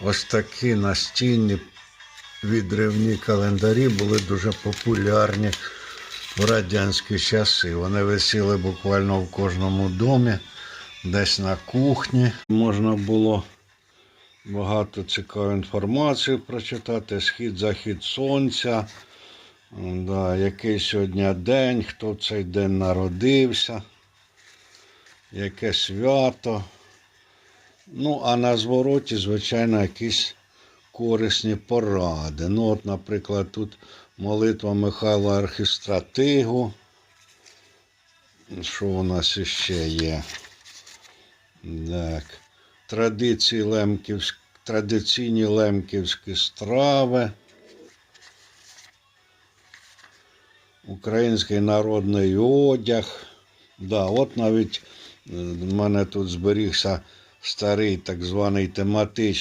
Ось такі настінні відривні календарі були дуже популярні в радянські часи. Вони висіли буквально в кожному домі, десь на кухні. Можна було багато цікавої інформації прочитати. Схід, захід сонця, да, який сьогодні день, хто в цей день народився, яке свято. Ну, а на звороті, звичайно, якісь корисні поради. Ну, от, наприклад, тут молитва Михайла Архістратигу. Що у нас іще є? Так. Традиції лемківськ... Традиційні лемківські страви. Український народний одяг. Да, от навіть е, в мене тут зберігся старий так званий тематичний.